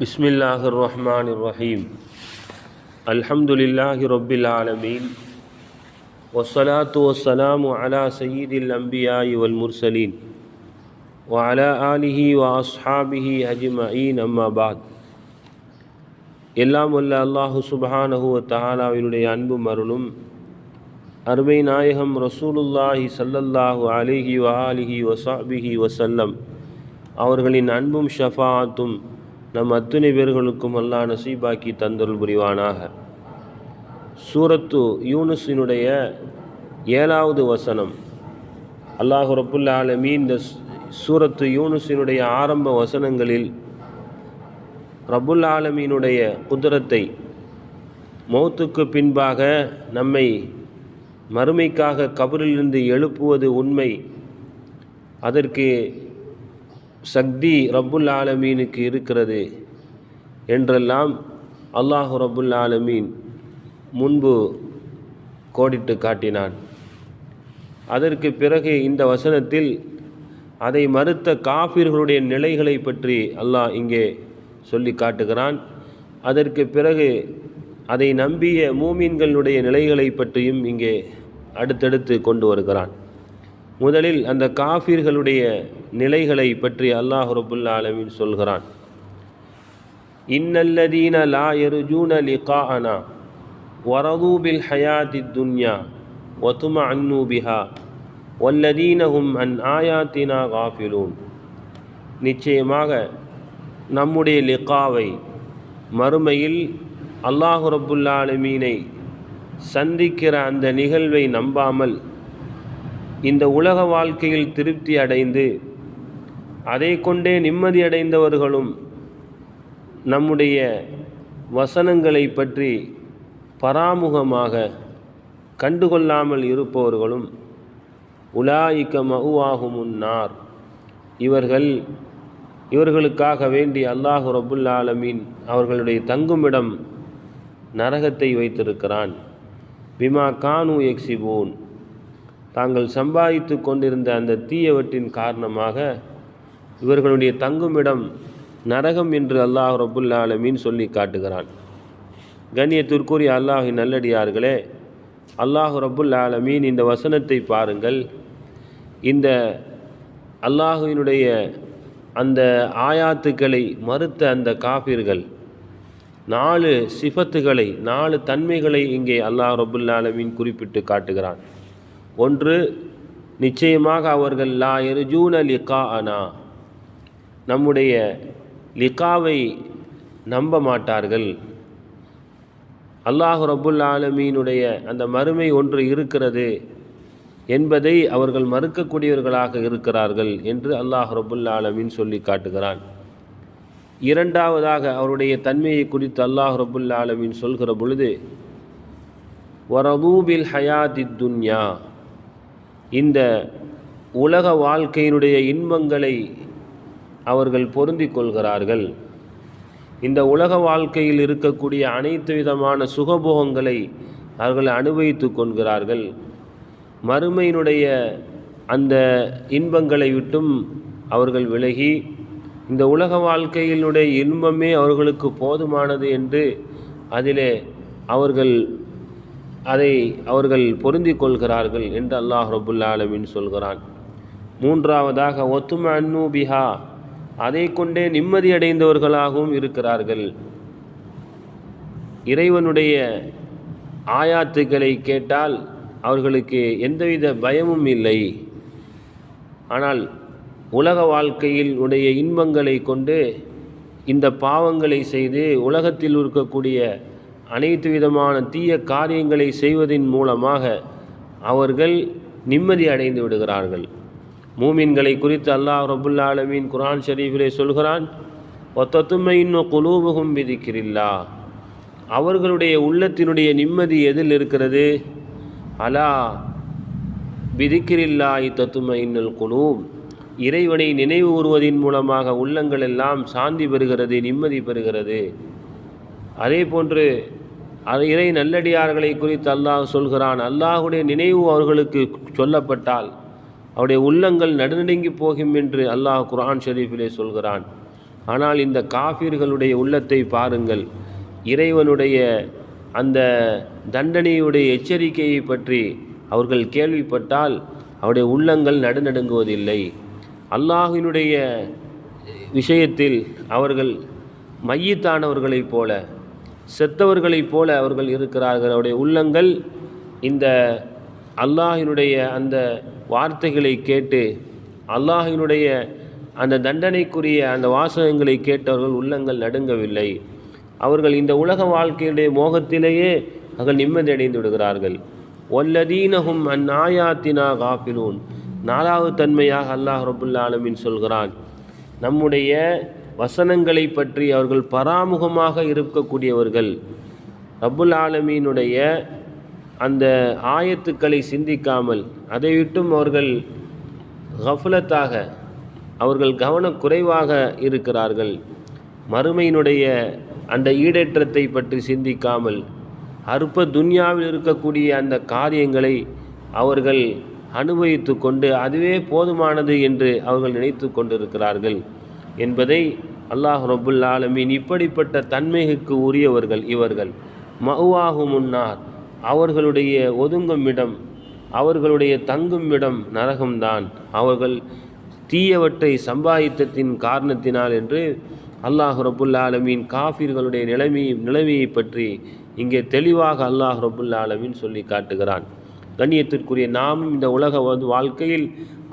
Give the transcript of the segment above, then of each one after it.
بسم الله الرحمن الرحيم الحمد لله رب العالمين والصلاة والسلام على سيد الأنبياء والمرسلين وعلى آله وأصحابه أجمعين أما بعد எல்லாம் வல்ல அல்லாஹு சுபஹானஹு தஆலாவினுடைய அன்பும் அருளும் அருமை நாயகம் ரசூலுல்லாஹி ஸல்லல்லாஹு அலைஹி வஆலிஹி வஸஹ்பிஹி வஸல்லம் அவர்களின் அன்பும் ஷஃபாத்தும் நம் அத்துணை பேர்களுக்கும் அல்லாஹ் நசீபாக்கி தந்தருள் புரிவானாக. சூரத்து யூனுஸினுடைய ஏழாவது வசனம். அல்லாஹு ரப்புல் இந்த சூரத்து யூனுஸினுடைய ஆரம்ப வசனங்களில் ரபுல் ஆலமீனுடைய குதிரத்தை மௌத்துக்கு பின்பாக நம்மை மறுமைக்காக கபரிலிருந்து எழுப்புவது உண்மை. அதற்கு சக்தி ரப்புல் ஆலமீனுக்கு இருக்கிறது என்றெல்லாம் அல்லாஹு ரப்புல் ஆலமீன் முன்பு கோடிட்டு காட்டினான். அதற்கு பிறகு இந்த வசனத்தில் அதை மறுத்த காஃபிர்களுடைய நிலைகளை பற்றி அல்லாஹ் இங்கே சொல்லி காட்டுகிறான். அதற்கு பிறகு அதை நம்பிய மூமீன்களுடைய நிலைகளை பற்றியும் இங்கே அடுத்தடுத்து கொண்டு வருகிறான். முதலில் அந்த காஃபிர்களுடைய நிலைகளை பற்றி அல்லாஹ் ரபுல் ஆலமின் சொல்கிறான். இன்னல்லதீன லா எருஜூன லிகாஅனா வரது பில் ஹயாதி துன்யா ஒத்தும அன்னு பிஹா வல்லதீனஹும் அன் ஆயாத்தினா காஃபிலூன். நிச்சயமாக நம்முடைய லிகாவை மறுமையில் அல்லாஹு ரபுல்லாலமீனை சந்திக்கிற அந்த நிகழ்வை நம்பாமல் இந்த உலக வாழ்க்கையில் திருப்தி அடைந்து அதை கொண்டே நிம்மதி அடைந்தவர்களும் நம்முடைய வசனங்களை பற்றி பராமுகமாக கண்டுகொள்ளாமல் இருப்பவர்களும் உலாயிக்க மகுவாகுமுன்னார் இவர்கள் இவர்களுக்காக வேண்டி அல்லாஹு ரபுல் ஆலமீன் அவர்களுடைய தங்குமிடம் நரகத்தை வைத்திருக்கிறான். பிமா கானு எக்ஸிபோன். தாங்கள் சம்பாதித்து கொண்டிருந்த அந்த தீயவற்றின் காரணமாக இவர்களுடைய தங்குமிடம் நரகம் என்று அல்லாஹ் ரபுல்லாலமீன் சொல்லி காட்டுகிறான். கண்ணியத்திற்குரிய அல்லாஹின் நல்லடியார்களே அல்லாஹு ரபுல் ஆலமீன் இந்த வசனத்தை பாருங்கள். இந்த அல்லாஹுவினுடைய அந்த ஆயாத்துக்களை மறுத்த அந்த காபிர்கள் நாலு சிஃபத்துகளை நாலு தன்மைகளை இங்கே அல்லாஹ் ரபுல்லாலமின் குறிப்பிட்டு காட்டுகிறான். ஒன்று நிச்சயமாக அவர்கள் லா எருஜூன லிகா அனா நம்முடைய லிகாவை நம்ப மாட்டார்கள். அல்லாஹு ரபுல் ஆலமீனுடைய அந்த மறுமை ஒன்று இருக்கிறது என்பதை அவர்கள் மறுக்கக்கூடியவர்களாக இருக்கிறார்கள் என்று அல்லாஹ் ரபுல் ஆலமீன் சொல்லி காட்டுகிறான். இரண்டாவதாக அவருடைய தன்மையை குறித்து அல்லாஹ் ரபுல் ஆலமீன் சொல்கிற பொழுது வரதூபில் ஹயாதி துன்யா. இந்த உலக வாழ்க்கையினுடைய இன்பங்களை அவர்கள் பொருந்தி கொள்கிறார்கள். இந்த உலக வாழ்க்கையில் இருக்கக்கூடிய அனைத்து விதமான சுகபோகங்களை அவர்கள் அனுபவித்து கொள்கிறார்கள். மறுமையினுடைய அந்த இன்பங்களை விட்டும் அவர்கள் விலகி இந்த உலக வாழ்க்கையினுடைய இன்பமே அவர்களுக்கு போதுமானது என்று அதிலே அவர்கள் அதை அவர்கள் பொருந்தி கொள்கிறார்கள் என்று அல்லாஹ் ரபுல் ஆலமின் சொல்கிறான். மூன்றாவதாக ஒத்தும அன்னு பிஹா அதை கொண்டே நிம்மதியடைந்தவர்களாகவும் இருக்கிறார்கள். இறைவனுடைய ஆயாத்துக்களை கேட்டால் அவர்களுக்கு எந்தவித பயமும் இல்லை. ஆனால் உலக வாழ்க்கையில் உடைய இன்பங்களை கொண்டு இந்த பாவங்களை செய்து உலகத்தில் இருக்கக்கூடிய அனைத்து விதமான தீய காரியங்களை செய்வதன் மூலமாக அவர்கள் நிம்மதி அடைந்து விடுகிறார்கள். மூமின்களை குறித்து அல்லாஹ் ரபுல்லா ஆலமீன் குரான் ஷரீஃபிலே சொல்கிறான் ஒத்தத்துமை இன்னும் குலூபுகும் விதிக்கிறில்லா அவர்களுடைய உள்ளத்தினுடைய நிம்மதி எதில் இருக்கிறது? அலா விதிக்கிறில்லா இத்தத்துமை இன்னல் குலூப். இறைவனை நினைவு கூறுவதன் மூலமாக உள்ளங்கள் எல்லாம் சாந்தி பெறுகிறது நிம்மதி பெறுகிறது. அதே போன்று அது இறை நல்லடியார்களை குறித்து அல்லாஹ் சொல்கிறான். அல்லாஹுடைய நினைவு அவர்களுக்கு சொல்லப்பட்டால் அவருடைய உள்ளங்கள் நடுநடுங்கி போகும் என்று அல்லாஹ் குர்ஆன் ஷெரீஃபிலே சொல்கிறான். ஆனால் இந்த காஃபிர்களுடைய உள்ளத்தை பாருங்கள். இறைவனுடைய அந்த தண்டனையுடைய எச்சரிக்கையை பற்றி அவர்கள் கேள்விப்பட்டால் அவருடைய உள்ளங்கள் நடுநடுங்குவதில்லை. அல்லாஹினுடைய விஷயத்தில் அவர்கள் மையத்தானவர்களைப் போல செத்தவர்களைப் போல அவர்கள் இருக்கிறார்கள். அவருடைய உள்ளங்கள் இந்த அல்லாஹினுடைய அந்த வார்த்தைகளை கேட்டு அல்லாஹினுடைய அந்த தண்டனைக்குரிய அந்த வாசகங்களை கேட்டவர்கள் உள்ளங்கள் நடுங்கவில்லை. அவர்கள் இந்த உலக வாழ்க்கையுடைய மோகத்திலேயே அவர்கள் நிம்மதி அடைந்து விடுகிறார்கள். ஒல்லதீனகும் அந்நாயாத்தினா காப்பிலூன் நாலாவது தன்மையாக அல்லாஹ் ரபுல்லாலமின் சொல்கிறான். நம்முடைய வசனங்களை பற்றி அவர்கள் பராமுகமாக இருக்கக்கூடியவர்கள் ரப்புல் ஆலமீனுடைய அந்த ஆயத்துக்களை சிந்திக்காமல் அதை விட்டும் அவர்கள் கஃபலத்தாக அவர்கள் கவனக்குறைவாக இருக்கிறார்கள். மறுமையினுடைய அந்த ஈடேற்றத்தை பற்றி சிந்திக்காமல் அற்ப துன்யாவில் இருக்கக்கூடிய அந்த காரியங்களை அவர்கள் அனுபவித்து கொண்டு அதுவே போதுமானது என்று அவர்கள் நினைத்து கொண்டிருக்கிறார்கள் என்பதை அல்லாஹ் ரபுல்லா ஆலமீன் இப்படிப்பட்ட தன்மைக்கு உரியவர்கள் இவர்கள். மவுவாகு முன்னார். அவர்களுடைய ஒதுங்கும் இடம் அவர்களுடைய தங்கும் இடம் நரகம்தான். அவர்கள் தீயவற்றை சம்பாதித்தத்தின் காரணத்தினால் என்று அல்லாஹ் ரபுல்லா ஆலமீன் காஃபிர்களுடைய நிலைமை நிலைமையை பற்றி இங்கே தெளிவாக அல்லாஹ் ரபுல்லா ஆலமீன் சொல்லி காட்டுகிறான். கண்ணியத்திற்குரிய நாமும் இந்த உலக வந்து வாழ்க்கையில்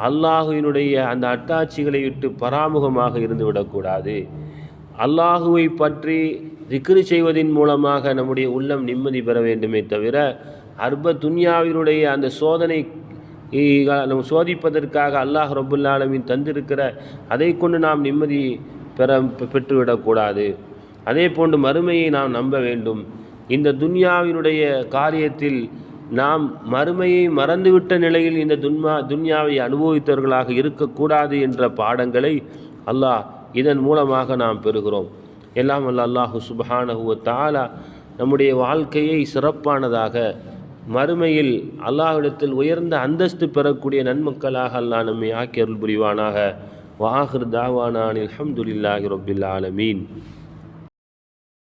அல்லாஹுவினுடைய அந்த அட்டாட்சிகளை விட்டு பராமுகமாக இருந்துவிடக்கூடாது. அல்லாஹுவை பற்றி திக்ரு செய்வதன் மூலமாக நம்முடைய உள்ளம் நிம்மதி பெற வேண்டுமே தவிர அர்ப துன்யாவினுடைய அந்த சோதனை நம்ம சோதிப்பதற்காக அல்லாஹ் ரபுல்லாலமின் தந்திருக்கிற அதை கொண்டு நாம் நிம்மதி பெற பெற்றுவிடக்கூடாது. அதே போன்று மறுமையை நாம் நம்ப வேண்டும். இந்த துன்யாவினுடைய காரியத்தில் நாம் மறுமையை மறந்துவிட்ட நிலையில் இந்த துன்மா துன்யாவை அனுபவித்தவர்களாக இருக்கக்கூடாது என்ற பாடங்களை அல்லாஹ் இதன் மூலமாக நாம் பெறுகிறோம். எல்லாம் அல்ல அல்லாஹு சுபஹானஹுவ தாலா நம்முடைய வாழ்க்கையை சிறப்பானதாக மறுமையில் அல்லாஹிடத்தில் உயர்ந்த அந்தஸ்து பெறக்கூடிய நன்மக்களாக அல்லாஹ் நம்மை ஆக்கியருள் புரிவானாக. வாஹிர் தாவானானில் அல்ஹம்துலில்லாஹி ரபில் ஆலமீன்.